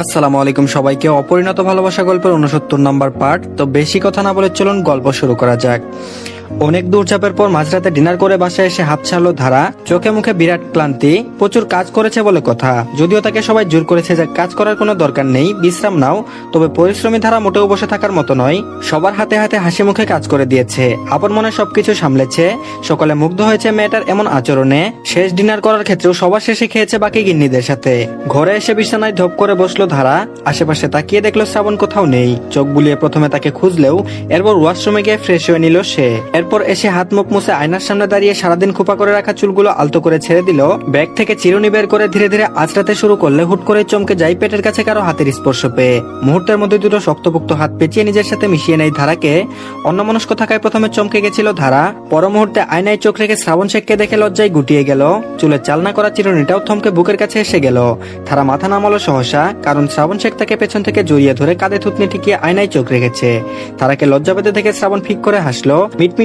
আসসালামু আলাইকুম সবাইকে। অপরিণত ভালোবাসা গল্পের উনসত্তর নম্বর পার্ট। তো বেশি কথা না বলে চলুন গল্প শুরু করা যাক। অনেক দূর চাপের পর মাঝরাতে ডিনার করে বাসায় এসে হাত ছাড়লো ধারা, চোখে মুখে বিরাট ক্লান্তি, প্রচুর কাজ করেছে বলে কথা। যদিও তাকে সবাই জোর করেছে যে কাজ করার কোনো দরকার নেই, বিশ্রাম নাও, তবে পরিশ্রমী ধারা মোটেও বসে থাকার মতো নয়, সবার হাতে হাতে হাসি মুখে কাজ করে দিয়েছে। আপন মনে সবকিছু সামলেছে, সকলে মুগ্ধ হয়েছে মেয়েটার এমন আচরণে, শেষ ডিনার করার ক্ষেত্রেও সবার শেষে খেয়েছে বাকি গিন্নিদের সাথে। ঘরে এসে বিছানায় ধপ করে বসল ধারা, আশেপাশে তাকিয়ে দেখল শ্রাবণ কোথাও নেই, চোখ বুলিয়ে প্রথমে তাকে খুঁজলেও, এরপর ওয়াশরুমে গিয়ে ফ্রেশ হয়ে নিল সে। এরপর এসে হাত মুখ মুছে আয়নার সামনে দাঁড়িয়ে সারাদিন খোপা করে রাখা চুলগুলো আলতো করে ছেড়ে দিল। ব্যাগ থেকে চিরুনি বের করে ধীরে ধীরে আঁচড়াতে শুরু করলে হুট করে চমকে যায় পেটের কাছে কারও হাতের স্পর্শ পেয়ে। মুহূর্তের মধ্যে দুটো শক্তপোক্ত হাত পেঁচিয়ে নিজের সাথে মিশিয়ে নেয় ধারাকে। অন্যমনস্ক থাকায় প্রথমে চমকে গেছিল ধারা। পর মুহূর্তে আয়নায় চোখ রেখে শ্রাবণ শেখকে দেখে লজ্জায় গুটিয়ে গেল। চুলে চালনা করা চিরুনিটাও থমকে বুকের কাছে এসে গেল। ধারা মাথা নামালো সহসা, কারণ শ্রাবণ শেখ তাকে পেছন থেকে জড়িয়ে ধরে কাঁধে থুতনি টিকিয়ে আয়নায় চোখ রেখেছে। তারাকে লজ্জা পেতে দেখে শ্রাবণ ফিক করে হাসলো।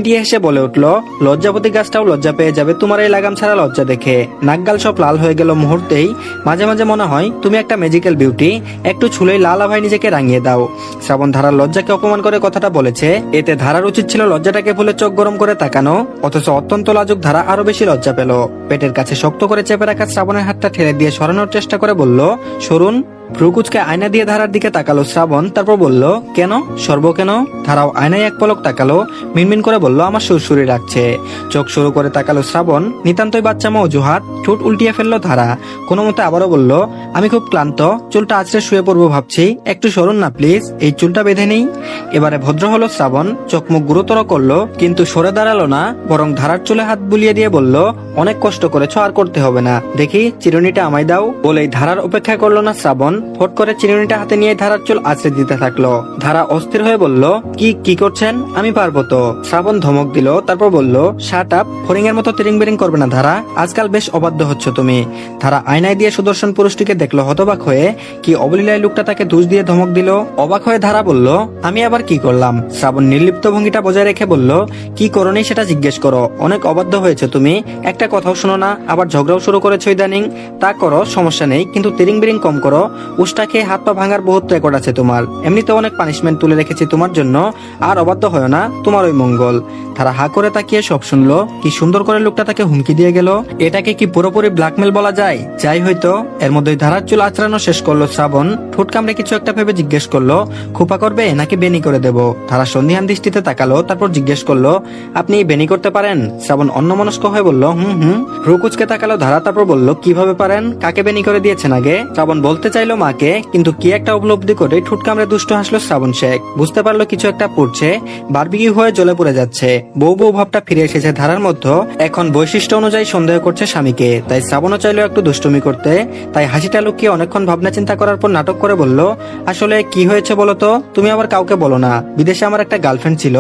মিটমিটিয়ে হেসে বলে উঠল, লজ্জাপতি গাছটাও লজ্জা পেয়ে যাবে। তোমার এই লাগাম ছাড়া লজ্জা দেখে। নাকগাল সব লাল হয়ে গেল মুহূর্তেই। মাঝে মাঝে মনে হয়, তুমি একটা ম্যাজিক্যাল বিউটি একটু ছুলেই লালা ভাই নিজেকে রাঙিয়ে দাও। শ্রাবণ ধারার লজ্জাকে অপমান করে কথাটা বলেছে, এতে ধারার উচিত ছিল লজ্জাটাকে ভুলে চোখ গরম করে তাকানো, অথচ অত্যন্ত লাজুক ধারা আরও বেশি লজ্জা পেল। পেটের কাছে শক্ত করে চেপে রাখা শ্রাবণের হাতটা ঠেলে দিয়ে সরানোর চেষ্টা করে বলল, সরুন ভ্রুকুচকে আয়না দিয়ে ধারার দিকে তাকালো শ্রাবণ, তারপর বলল, কেন? সর্ব কেন? ধারাও আয়নায় এক পলক তাকালো, মিনমিন করে বলল, আমার সুরসুরি রাখছে চোখ শুরু করে তাকালো শ্রাবণ, নিতান্তই বাচ্চামা অজুহাত ঠোঁট উল্টিয়ে ফেলল ধারা। কোনো মতে আবারও বলল, আমি খুব ক্লান্ত, চুলটা আছড়ে শুয়ে পড়ব ভাবছি, একটু সরুন না প্লিজ, এই চুলটা বেঁধে নেই। এবারে ভদ্র হলো শ্রাবণ, চোখ মুখ গুরুতর করল, কিন্তু সরে দাঁড়াল না, বরং ধারার চুলে হাত বুলিয়ে দিয়ে বলল, অনেক কষ্ট করেছ, আর করতে হবে না। দেখি, চিরুনিটা আমায় দাও। বলেই ধারার অপেক্ষা করল না শ্রাবণ ফট করে চিরুনিটা হাতে নিয়ে ধারার চুল আছড়ে দিতে থাকল। ধারা অস্থির হয়ে বলল, কি কি করছেন? আমি পারব তো। শ্রাবণ ধমক দিল, তারপর বলল, শার্ট আপ ফরিং এর মতো তিরিং বিরিং করবে না ধারা। আজকাল বেশ অবাধ্য হচ্ছ তুমি। ধারা আয়নায় দিয়ে সুদর্শন পুরুষটিকে দেখল, হতবাক হয়ে কি অবলীলায় লোকটা তাকে দোষ দিয়ে ধমক দিল। অবাক হয়ে ধারা বলল, আমি আবার কি করলাম? শ্রাবণ নির্লিপ্ত ভঙ্গিটা বজায় রেখে বলল, কি করনি সেটা জিজ্ঞেস করো। অনেক অবাধ্য হয়েছে তুমি। একটা কথাও শোনো না, আবার ঝগড়াও শুরু করেছ ইদানিং। তা করো, সমস্যা নেই, কিন্তু তিরিং বিরিং কম করো। উষ্টা খেয়ে হাত পা ভাঙার বহুত রেকর্ড আছে তোমার। এমনিতে অনেক পানিশমেন্ট তুলে রেখেছি তোমার জন্য, আর অবাধ্য হয় না, তোমার ওই মঙ্গল। তারা হা করে তাকিয়ে সব শুনলো, কি সুন্দর করে লোকটা তাকে হুমকি দিয়ে গেল। এটাকে কি পুরোপুরি ব্ল্যাকমেল বলা যায়? যাই হয়তো, এর মধ্যে ধারার চুল আচড়ানো শেষ করল শ্রাবণ। ঠোঁট কামড়ে কিছু একটা ভেবে জিজ্ঞেস করল, খোপা করবে নাকি বেনি করে দেবো? তারা সন্ধিহান দৃষ্টিতে তাকালো, তারপর জিজ্ঞেস করল, আপনি বেনি করতে পারেন? শ্রাবণ অন্যমনস্ক হয়ে বলল, হুম হুম। রুকুচকে তাকালো ধারা, তারপর বলল, কীভাবে পারেন? কাকে বেনি করে দিয়েছেন আগে? শ্রাবণ বলতে চাইলো মাকে, কিন্তু কি একটা উপলব্ধি করে ঠোঁট কামড়ে দুষ্ট হাসলো শ্রাবণ শেখ। বুঝতে পারল কিছু একটা পড়ছে বারবিকি হয়ে জ্বলে পড়ে যাচ্ছে। বউ বউ ভাবটা ফিরে এসেছে ধারার মধ্যে। এখন বৈশিষ্ট্য অনুযায়ী সন্দেহ করছে স্বামীকে। তাই শ্রাবণও চাইলো একটু দুষ্টুমি করতে। তাই হাসিটা লুকিয়ে অনেকক্ষণ ভাবনা চিন্তা করার পর নাটক করে বলল, আসলে কি হয়েছে বলো তো? তুমি আবার কাউকে বলো না। বিদেশে আমার একটা গার্লফ্রেন্ড ছিল।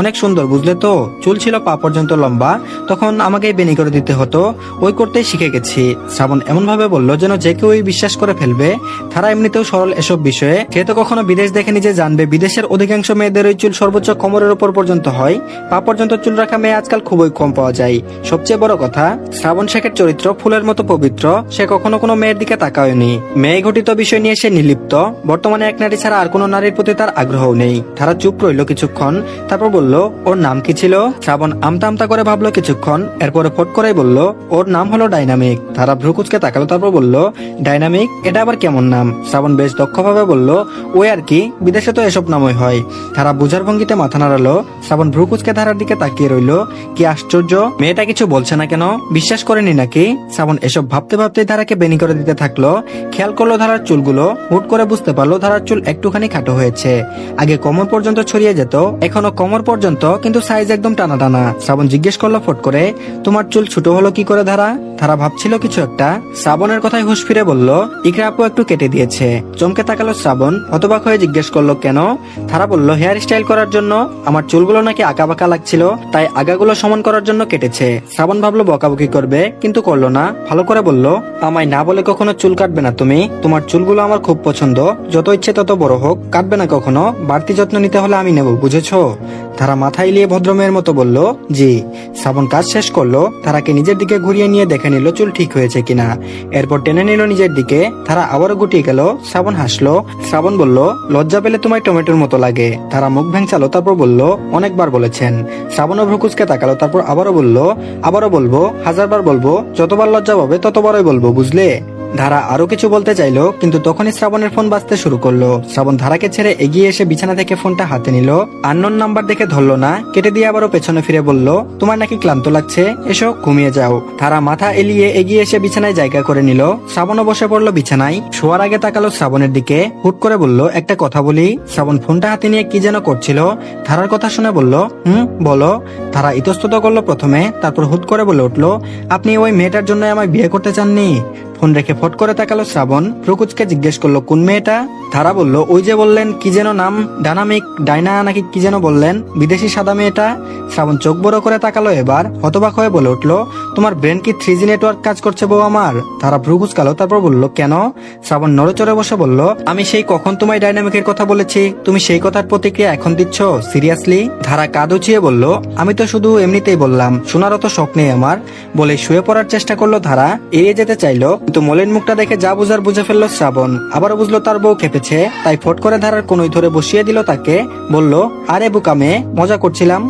অনেক সুন্দর, বুঝলে তো? চুল ছিল পা পর্যন্ত লম্বা। তখন আমাকে বেনি করে দিতে হতো। ওই করতেই শিখে গেছি। শ্রাবণ এমন ভাবে বলল যেন যে কেউ বিশ্বাস করে ফেলবে। তারা এমনিতেও সরল এসব বিষয়ে। সে তো কখনো বিদেশ দেখে নিজে জানবে, বিদেশের অধিকাংশ মেয়েদের ওই চুল সর্বোচ্চ কোমরের উপর পর্যন্ত হয়। পা পর্যন্ত চুল রাখা মেয়ে আজকাল খুবই কম পাওয়া যায়। সবচেয়ে বড় কথা, শ্রাবণ শেখের চরিত্র ফুলের মতো পবিত্র, সে কখনো কোনো মেয়ের দিকে তাকায়নি। মেয়ে ঘটিত বিষয় নিয়ে সে নিলিপ্ত বর্তমানে এক নারী ছাড়া আর কোনো নারীর প্রতি তার আগ্রহ নেই। তারা চুপ রইল কিছুক্ষণ, তারপর বলল, ওর নাম কি ছিল? শ্রাবণ আমতা আমতা করে ভাবলো কিছুক্ষণ, এরপরে ফট করে বলল, ওর নাম হলো ডাইনামিক। তারা ভ্রুকুচকে তাকালো, তারপর বলল, ডাইনামিক, এটা আবার কেমন নাম। শ্রাবণ বেশ দক্ষভাবে বলল ওই আর কি, বিদেশে তো এসব নামই হয়। তারা বুঝার ভঙ্গিতে মাথা নাড়ালো। শ্রাবণ ভ্রুকুচকে ধারার দিকে তাকিয়ে রইল। কি আশ্চর্য, মেয়েটা কিছু বলছে না কেন? বিশ্বাস করেনি নাকি? শ্রাবণ এসব ভাবতে ভাবতে ধারাকে বেনি করে দিতে থাকল। খেয়াল করল ধারার চুলগুলো। হুট করে বুঝতে পারল ধারার চুল একটুখানি খাটো হয়েছে। আগে কোমর পর্যন্ত ছড়িয়ে যেত, এখনও কোমর পর্যন্ত, কিন্তু সাইজ একদম টানা টানা শ্রাবণ জিজ্ঞেস করল ফট করে, তোমার চুল ছোট হলো কি করে ধারা? ধারা ভাবছিল কিছু একটা। শ্রাবণের কথায় হুশ ফিরে বলল, ইকরা আপু, একটু কেটে দিয়েছে। চমকে তাকালো শ্রাবণ, হতবাক হয়ে জিজ্ঞেস করল, কেন? ধারা বলল হেয়ার স্টাইল করার জন্য। আমার চুলগুলো নাকি আঁকা বাঁকা লাগছিল, তাই আগাগুলো সমান করার জন্য কেটেছে। শ্রাবণ ভাবলো, বকাবকি করবে। কিন্তু করল না। ভালো করে বলল, আমায় না বলে কখনো চুল কাটবে না তুমি। তোমার চুলগুলো আমার খুব পছন্দ। যত ইচ্ছে তত বড় হোক, কাটবে না কখনো। বাড়তি যত্ন নিতে হলে আমি নেব, বুঝেছ? তারা মাথায় লিয়ে ভদ্রমেয়ের মতো বলল, জি, শ্রাবণ কাজ শেষ করল, তারাকে নিজের দিকে ঘুরিয়ে নিয়ে দেখে নিল চুল ঠিক হয়েছে কিনা। এরপর টেনে নিল নিজের দিকে, তারা আবারও গুটিয়ে গেল, শ্রাবণ হাসলো, শ্রাবণ বলল, লজ্জা পেলে তোমায় টমেটোর মতো লাগে। তারা মুখ ভেঙচালো, তারপর বলল, অনেকবার বলেছেন। শ্রাবণও ভ্রুকুচকে তাকালো, তারপর আবারও বলল, আবারও বলব, হাজারবার বলব, যতবার লজ্জা পাবে ততবারই বলব, বুঝলে? ধারা আরও কিছু বলতে চাইলো, কিন্তু তখনই শ্রাবণের ফোন বাজতে শুরু করল। শ্রাবণ ধারাকে ছেড়ে এগিয়ে এসে বিছানা থেকে ফোনটা হাতে নিল। আননোন নাম্বার দেখে ধরলো না, কেটে দিয়ে আবারও পেছনে ফিরে বলল, তোমার নাকি ক্লান্ত লাগছে? এসো, ঘুমিয়ে যাও। ধারা মাথা এলিয়ে এগিয়ে এসে বিছানায় জায়গা করে নিল। শ্রাবণও বসে পড়ল বিছানায়। শোয়ার আগে তাকালো শ্রাবণের দিকে। হুট করে বলল, একটা কথা বলি। শ্রাবণ ফোনটা হাতে নিয়ে কি যেন করছিল। ধারার কথা শুনে বলল, হুম, বলো। ধারা ইতস্তত করল প্রথমে। তারপর হুট করে বলে উঠল, আপনি ওই মেয়েটার জন্য আমায় বিয়ে করতে চাননি? ফোন রেখে ফট করে তাকালো শ্রাবণ। প্রকুচকে জিজ্ঞেস করল, কোন মেয়েটা? ধারা বলল, ওই যে বললেন, কি যেন নাম? ডানামিক ডাইনা নাকি কি যেন বললেন? বিদেশি সাদা মেয়েটা? শ্রাবণ চোখ বড় করে তাকালো এবার, হতবাক হয়ে বলে উঠল, তোমার ব্রেন কি থ্রি জি নেটওয়ার্ক কাজ করছে বউ আমার? তারা ভ্রু কুচকালো তারপর বলল, কেন? শ্রাবণ নড়েচড়ে বসে বলল, আমি সেই কখন তোমায় ডাইনামিকের কথা বলেছি? তুমি সেই কথার প্রতিক্রিয়া এখন দিচ্ছ? সিরিয়াসলি? ধারা কাঁদ উচিয়ে বলল, আমি তো শুধু এমনিতেই বললাম, শোনারও তো শখ নেই আমার। বলে শুয়ে পড়ার চেষ্টা করল ধারা, এড়িয়ে যেতে চাইলো কিন্তু মলিন মুখটা দেখে যা বুঝার বুঝে ফেলল শ্রাবণ। আবারও বুঝলো তার বউ খেপেছে, তাই ফট করে ধারার কোনোই ধরে বসিয়ে দিল তাকে। বলল, আরে বুকা মেয়ে, মজা করছিলাম।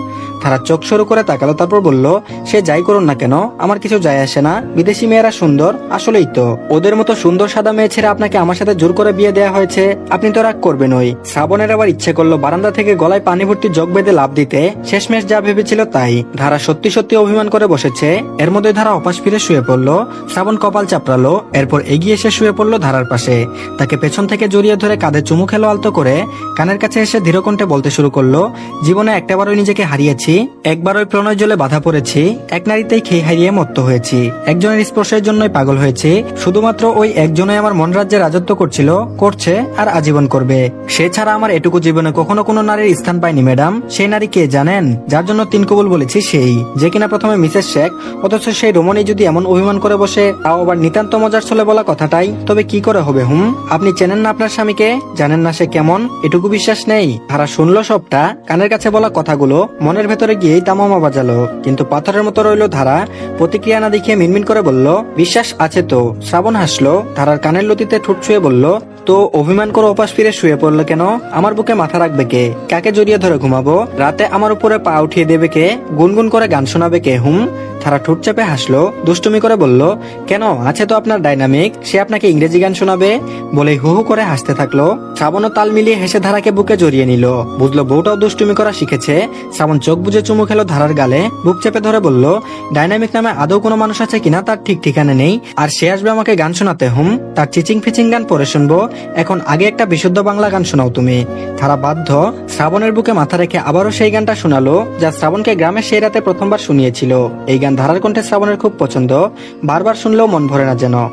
তারা চোখ শুরু করে তাকালো, তারপর বলল, সে যাই করুন না কেন? আমার কিছু যায় আসে না। বিদেশি মেয়েরা সুন্দর, আসলেই তো। ওদের মতো সুন্দর সাদা মেয়ে ছেড়ে আপনাকে আমার সাথে জোর করে বিয়ে দেওয়া হয়েছে? আপনি তো রাগ ওই। শ্রাবণের আবার ইচ্ছে করল বারান্দা থেকে গলায় পানি ভর্তি জগ বেঁধে লাভ দিতে। শেষমেশ যা ভেবেছিল তাই। ধারা সত্যি সত্যি অভিমান করে বসেছে। এর মধ্যে ধারা অপাস ফিরে শুয়ে পড়ল। শ্রাবণ কপাল চাপড়ালো। এরপর এগিয়ে এসে শুয়ে পড়ল ধারার পাশে। তাকে পেছন থেকে জড়িয়ে ধরে কাঁধে চুমু খেলো আলতো করে। কানের কাছে এসে ধীরকণ্ঠে বলতে শুরু করল, জীবনে একটাবারও নিজেকে হারিয়েছি। একবার ওই প্রণয় জলে বাধা পড়েছি, এক নারীতেই খেয়ে হারিয়ে মত্ত হয়েছি। একজনের স্পর্শের জন্যই পাগল হয়েছে, শুধুমাত্র ওই একজনই আমার মন রাজ্যে রাজত্ব করছিল, করছে আর আজীবন করবে। সে ছাড়া আমার এটুকু জীবনে কখনো কোনো নারীর স্থান পায়নি ম্যাডাম। সেই নারী কে জানেন? যার জন্য তিন কবুল বলেছি সেই। যে কিনা প্রথমে মিসেস শেখ, অথচ সেই রমণী যদি এমন অভিমান করে বসে, তাও আবার নিতান্ত মজার ছলে বলা কথাটাই। তবে কি করে হবে, হুম? আপনি চেনেন না আপনার স্বামীকে? জানেন না সে কেমন? এটুকু বিশ্বাস নেই। তারা শুনলো সবটা। কানের কাছে বলা কথাগুলো, মনের ভেতরে গিয়েই তামামা বাজালো। কিন্তু পাথরের মতো রইল ধারা। প্রতিক্রিয়া না দেখিয়ে মিনমিন করে বলল, বিশ্বাস আছে তো। শ্রাবণ হাসলো। ধারার কানের লতিতে ঠোঁট ছুঁয়ে বলল, তো অভিমান করে ওপাশ ফিরে শুয়ে পড়ল কেন? আমার বুকে মাথা রাখবে কে? কাকে জড়িয়ে ধরে ঘুমাবো? রাতে আমার উপরে পা উঠিয়ে দেবে কে? গুনগুন করে গান শোনাবে কে? হুম? তারা ঠোঁট চেপে হাসলো। দুষ্টুমি করে বলল, কেন? আছে তো আপনার ডাইনামিক। সে আপনাকে ইংরেজি গান শোনাবে? বলে হু হু করে হাসতে থাকল। শ্রাবণও তাল মিলিয়ে হেসে ধারাকে বুকে জড়িয়ে নিল। বুঝলো বউটাও দুষ্টুমি করা শিখেছে। শ্রাবণ চোখ বুঝে চুমু খেলো ধারার গালে, বুক চেপে ধরে বলল, ডাইনামিক নামে আদৌ কোনো মানুষ আছে কিনা তার ঠিক ঠিকানা নেই। আর সে আসবে আমাকে গান শোনাতে, হুম? তার চিচিং ফিচিং গান পরে শুনব। এখন আগে একটা বিশুদ্ধ বাংলা গান শোনাও তুমি। তারা বাধ্য শ্রাবণের বুকে মাথা রেখে আবারও সেই গানটা শোনালো, যা শ্রাবণকে গ্রামে সেই রাতে প্রথমবার শুনিয়েছিল। এই গান ধারার কণ্ঠে শ্রাবণের খুব পছন্দ। বারবার শুনলেও মন ভরে না যেন।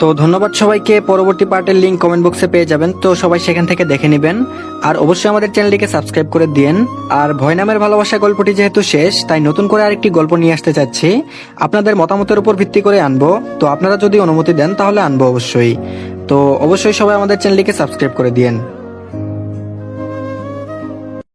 তো ধন্যবাদ সবাইকে। পরবর্তী পার্টের লিঙ্ক কমেন্ট বক্সে পেয়ে যাবেন। তো সবাই সেখান থেকে দেখে নেবেন। আর অবশ্যই আমাদের চ্যানেলটিকে সাবস্ক্রাইব করে দিন আর ভয় নামের ভালোবাসা গল্পটি যেহেতু শেষ, তাই নতুন করে আরেকটি গল্প নিয়ে আসতে চাচ্ছি। আপনাদের মতামতের উপর ভিত্তি করে আনব। তো আপনারা যদি অনুমতি দেন, তাহলে আনব অবশ্যই। তো অবশ্যই সবাই আমাদের চ্যানেলটিকে সাবস্ক্রাইব করে দিয়েন।